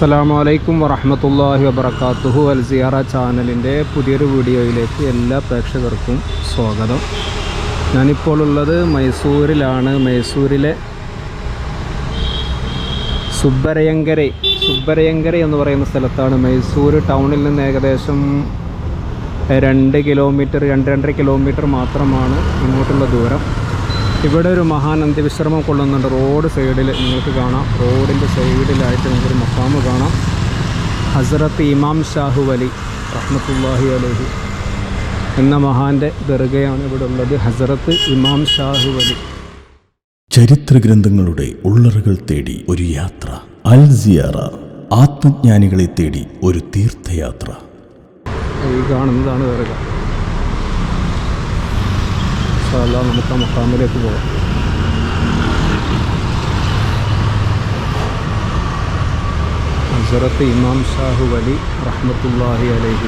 അസ്സലാമു അലൈക്കും വറഹമത്തല്ലാഹി വബർക്കാത്തുഹു അൽ സിയാറ ചാനലിന്റെ പുതിയൊരു വീഡിയോയിലേക്ക് എല്ലാ പ്രേക്ഷകർക്കും സ്വാഗതം. ഞാനിപ്പോൾ ഉള്ളത് മൈസൂരിലാണ്. മൈസൂരിലെ സുബ്ബരയങ്കര സുബ്ബരയങ്കര എന്ന് പറയുന്ന സ്ഥലത്താണ് മൈസൂർ ടൗണിൽ നിന്ന് ഏകദേശം രണ്ട് കിലോമീറ്റർ രണ്ട് രണ്ടര കിലോമീറ്റർ മാത്രമാണ് ഇങ്ങോട്ടുള്ള ദൂരം. ഇവിടെ ഒരു മഹാൻ അന്ത്യവിശ്രമം കൊള്ളുന്നുണ്ട്. റോഡ് സൈഡിൽ നിങ്ങൾക്ക് കാണാം. റോഡിന്റെ സൈഡിലായിട്ട് നിങ്ങൾക്കൊരു മക്കാമ് കാണാം. ഹസ്രത്ത് ഇമാം ഷാഹു അലി റഹ്മത്തുല്ലാഹി അലഹി എന്ന മഹാന്റെ ദർഗയാണ് ഇവിടെ ഉള്ളത് ഹസ്രത്ത് ഇമാം ഷാഹു അലി. ചരിത്ര ഗ്രന്ഥങ്ങളുടെ ഉള്ളറുകൾ തേടി ഒരു യാത്ര. അൽ സിയാറ ആത്മജ്ഞാനികളെ തേടി ഒരു തീർത്ഥയാത്ര. ഈ കാണുന്നതാണ് ദർഗ. ഇൻഷാല്ലാ നമുക്ക് ആ മക്കാമിലേക്ക് പോകാം ഹസ്രത്ത് ഇമാം ഷാഹു വലി റഹ്മത്തുല്ലാഹി അലൈഹി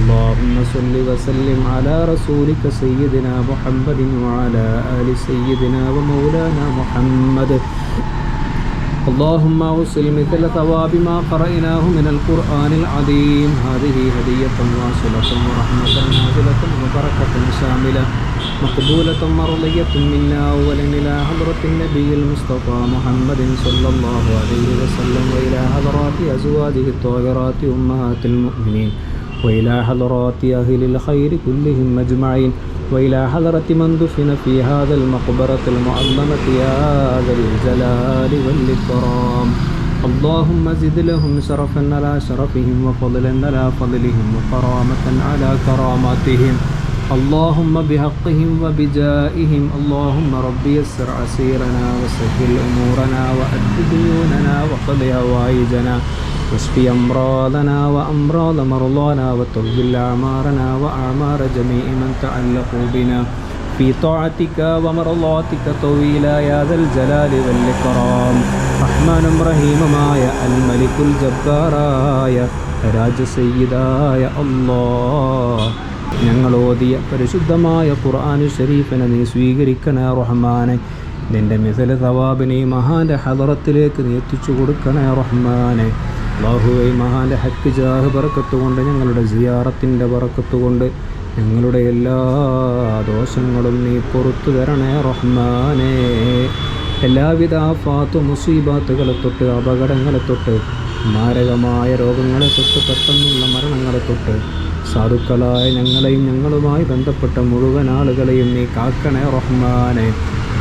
اللهم صل وسلم على رسولك سيدنا محمد وعلى آل سيدنا ومولانا محمد. اللهم أوصل مثل ثواب ما قرأناه من القرآن العظيم. هذه هدية واصلة ورحمة نازلة وبركة شاملة. مقبولة مرضية منا أولا إلى حضرة النبي المصطفى محمد صلى الله عليه وسلم وإلى حضرات أزواجه الطاهرات أمهات المؤمنين. وإلى حضرات أهل الخير كلهم أجمعين وإلى حضرة من دفن في هذا المقبرة المعظمة يا ذا الجلال والإكرام اللهم زد لهم شرفا على شرفهم وفضلا على فضلهم وكرامة على كراماتهم اللهم بحقهم وبجائهم اللهم رب يسر عسيرنا وسهل أمورنا وأد ديوننا وقض هوائجنا واشفي أمراضنا وأمراض مرضانا وتوجل أعمارنا وأعمار جميع من تعلقوا بنا في طاعتك ومرضاتك طويلا يا ذا الجلال والإكرام رحمن رحيمമായ الملك ജബ്ബാറായ രാജസയ്യിദായ അള്ളാ ഞങ്ങൾ ഓതിയ പരിശുദ്ധമായ ഖുർആാനു ഷരീഫിനെ നീ സ്വീകരിക്കണേ റഹ്മാനെ നിന്റെ മിസല സവാബിനെ മഹാന്റെ ഹദറത്തിലേക്ക് നീ എത്തിച്ചു കൊടുക്കണേ റഹ്മാനെ അള്ളാഹുവെ മഹാന്റെ ഹക്ക് ജാഹ് പറക്കത്തുകൊണ്ട് ഞങ്ങളുടെ സിയാറത്തിന്റെ പറക്കത്തുകൊണ്ട് ഞങ്ങളുടെ എല്ലാ ദോഷങ്ങളും നീ പുറത്തു തരണേ റഹ്മാനേ. എല്ലാവിധ ആഫാത്ത് മുസീബാത്തുകളെ തൊട്ട് അപകടങ്ങളെ തൊട്ട് മാരകമായ രോഗങ്ങളെ തൊട്ട് പെട്ടെന്നുള്ള മരണങ്ങളെ തൊട്ട് സാധുക്കളായ ഞങ്ങളെയും ഞങ്ങളുമായി ബന്ധപ്പെട്ട മുഴുവൻ ആളുകളെയും നീ കാക്കണേ റഹ്മാനെ.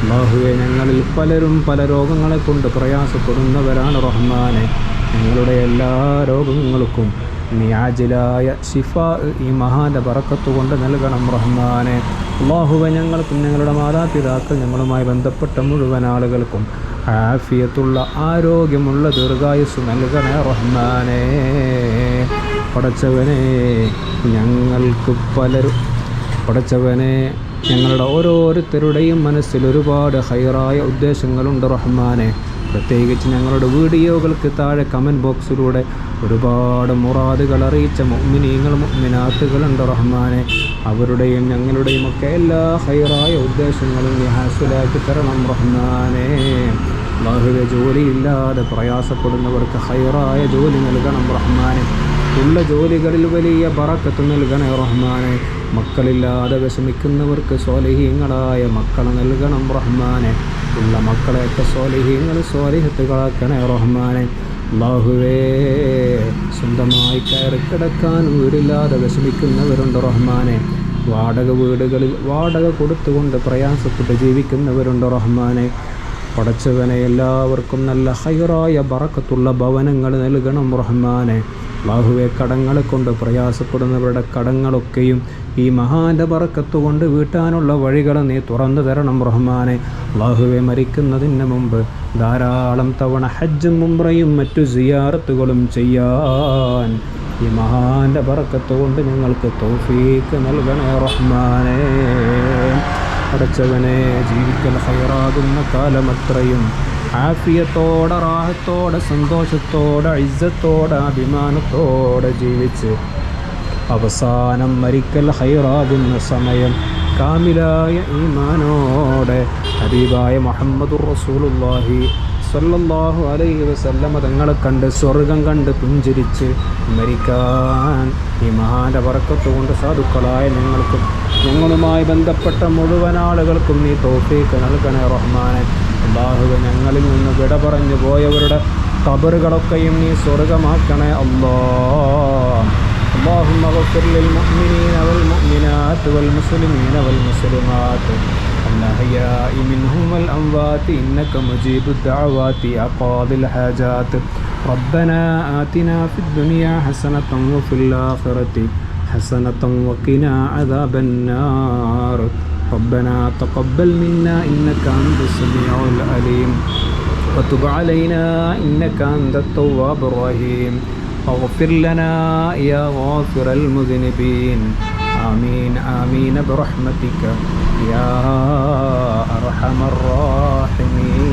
അള്ളാഹുവെ ഞങ്ങളിൽ പലരും പല രോഗങ്ങളെ കൊണ്ട് പ്രയാസപ്പെടുന്നവരാണ് റഹ്മാനെ. ഞങ്ങളുടെ എല്ലാ രോഗങ്ങൾക്കും നിയാജിലായ ശിഫ ഈ മഹാന്റെ ബറക്കത്ത് കൊണ്ട് നൽകണം റഹ്മാനെ. അള്ളാഹുവെ ഞങ്ങൾക്കും ഞങ്ങളുടെ മാതാപിതാക്കൾ ഞങ്ങളുമായി ബന്ധപ്പെട്ട മുഴുവൻ ആളുകൾക്കും ആഫിയത്തുള്ള ആരോഗ്യമുള്ള ദീർഘായുസ് നൽകണേ റഹ്മാനെ. പടച്ചവനെ ഞങ്ങൾക്ക് പലരും പടച്ചവനെ ഞങ്ങളുടെ ഓരോരുത്തരുടെയും മനസ്സിൽ ഒരുപാട് ഹൈറായ ഉദ്ദേശങ്ങളുണ്ട് റഹ്മാനെ. പ്രത്യേകിച്ച് ഞങ്ങളുടെ വീഡിയോകൾക്ക് താഴെ കമന്റ് ബോക്സിലൂടെ ഒരുപാട് മുറാദുകൾ അറിയിച്ച മുഅ്മിനീങ്ങൾ മുഅ്മിനാത്തുകളുണ്ട് റഹ്മാനെ. അവരുടെയും ഞങ്ങളുടെയും ഒക്കെ എല്ലാ ഹൈറായ ഉദ്ദേശങ്ങളും ഹാസുലാക്കി തരണം റഹ്മാനെ. അള്ളാഹുവെ ജോലിയില്ലാതെ പ്രയാസപ്പെടുന്നവർക്ക് ഹൈറായ ജോലി നൽകണം റഹ്മാനെ. ഉള്ള ജോലികളിൽ വലിയ പറക്കത്ത് നൽകണേ റഹ്മാനെ. മക്കളില്ലാതെ വിഷമിക്കുന്നവർക്ക് സ്വലഹീങ്ങളായ മക്കളെ നൽകണം റഹ്മാനെ. ഉള്ള മക്കളെയൊക്കെ സ്വാലിഹ്യങ്ങൾ സ്വാലിഹത്തുകളാക്കണേ റഹ്മാനെ. അള്ളാഹുവേ സ്വന്തമായി കയറി കിടക്കാൻ വീടില്ലാതെ വിഷമിക്കുന്നവരുണ്ട് റഹ്മാനെ. വാടക വീടുകളിൽ വാടക കൊടുത്തുകൊണ്ട് പ്രയാസപ്പെട്ട് ജീവിക്കുന്നവരുണ്ട് റഹ്മാനെ. പടച്ചവനെ എല്ലാവർക്കും നല്ല ഹൈറായ ബറക്കത്തുള്ള ഭവനങ്ങൾ നൽകണം റഹ്മാനെ. ബാഹുവെ കടങ്ങളെ കൊണ്ട് പ്രയാസപ്പെടുന്നവരുടെ കടങ്ങളൊക്കെയും ഈ മഹാന്റെ ബറക്കത്ത് കൊണ്ട് വീട്ടാനുള്ള വഴികൾ നീ തുറന്നു തരണം റഹ്മാനെ. ബാഹുവെ മരിക്കുന്നതിന് മുമ്പ് ധാരാളം തവണ ഹജ്ജും മുംറയും മറ്റു സിയാറത്തുകളും ചെയ്യാൻ ഈ മഹാന്റെ ബറക്കത്ത് കൊണ്ട് ഞങ്ങൾക്ക് തോഫീക്ക് നൽകണേ റഹ്മാനെ. അടച്ചവനെ ജീവിക്കൽ ഹൈറാകുന്ന കാലമത്രയും ആഫിയത്തോടെ റാഹത്തോടെ സന്തോഷത്തോടെ ഇജ്ജത്തോടെ അഭിമാനത്തോടെ ജീവിച്ച് അവസാനം മരിക്കൽ ഹൈറാകുന്ന സമയം. കാമിലായ ഈമാനോടെ ഹബീബായ മുഹമ്മദുർ റസൂലുള്ളാഹി സല്ലല്ലാഹു അലൈഹി വസല്ലമ തങ്ങളെ കണ്ട് സ്വർഗം കണ്ട് പുഞ്ചിരിച്ച് മരിക്കാൻ ഈ മഹാന്റെ വറക്കത്തുകൊണ്ട് സാധുക്കളായ ഞങ്ങൾക്കും ഞങ്ങളുമായി ബന്ധപ്പെട്ട മുഴുവൻ ആളുകൾക്കും നീ തോഫീക്ക് നൽകണേ റഹ്മാനെ. അള്ളാഹുവെ ഞങ്ങളിൽ നിന്ന് വിട പറഞ്ഞു പോയവരുടെ കബറുകളൊക്കെയും നീ സ്വർഗമാക്കണേ അല്ലാ اللهم اغفر للمؤمنين والمؤمنات والمسلمين والمسلمات الأحياء منهم والأموات إنك مجيب الدعوات يا قاضي الحاجات ربنا آتنا في الدنيا حسنة وفي الآخرة حسنة وقنا عذاب النار ربنا تقبل منا إنك أنت السميع العليم. وتب علينا إنك أنت التواب الرحيم. اغفر لنا يا غافر المذنبين. آمين آمين برحمتك. يا أرحم الراحمين.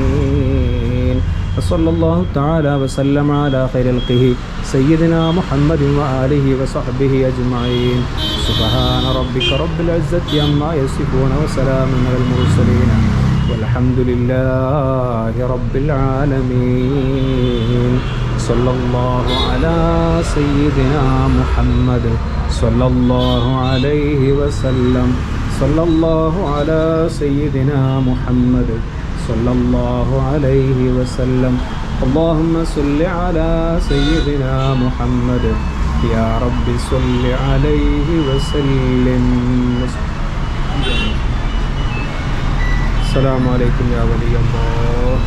വസല്ലാഹു താല വസല്ലമാലിഹി സയ്യിദിന മുഹമ്മദ് അലിഹി വസഹബിഹി അജ്മീൻ സുബഹാന റബ്ബിക റബ്ബിൽ അസ്സത്തി അമ്മ യസിഫൂന വസലാമു അലൽ മുർസലീന. വൽഹംദുലില്ലാഹി റബ്ബിൽ ആലമീൻ. സല്ലല്ലാഹു അലാ സയ്യിദിന മുഹമ്മദ് സല്ലല്ലാഹു അലൈഹി വസല്ലം. സല്ലല്ലാഹു അലാ സയ്യിദിന മുഹമ്മദ് الله عليه وسلم صلى الله على سيدنا محمد صلى الله عليه وسلم اللهم صل على سيدنا محمد يا رب صل عليه وسلم السلام عليكم يا ولي الله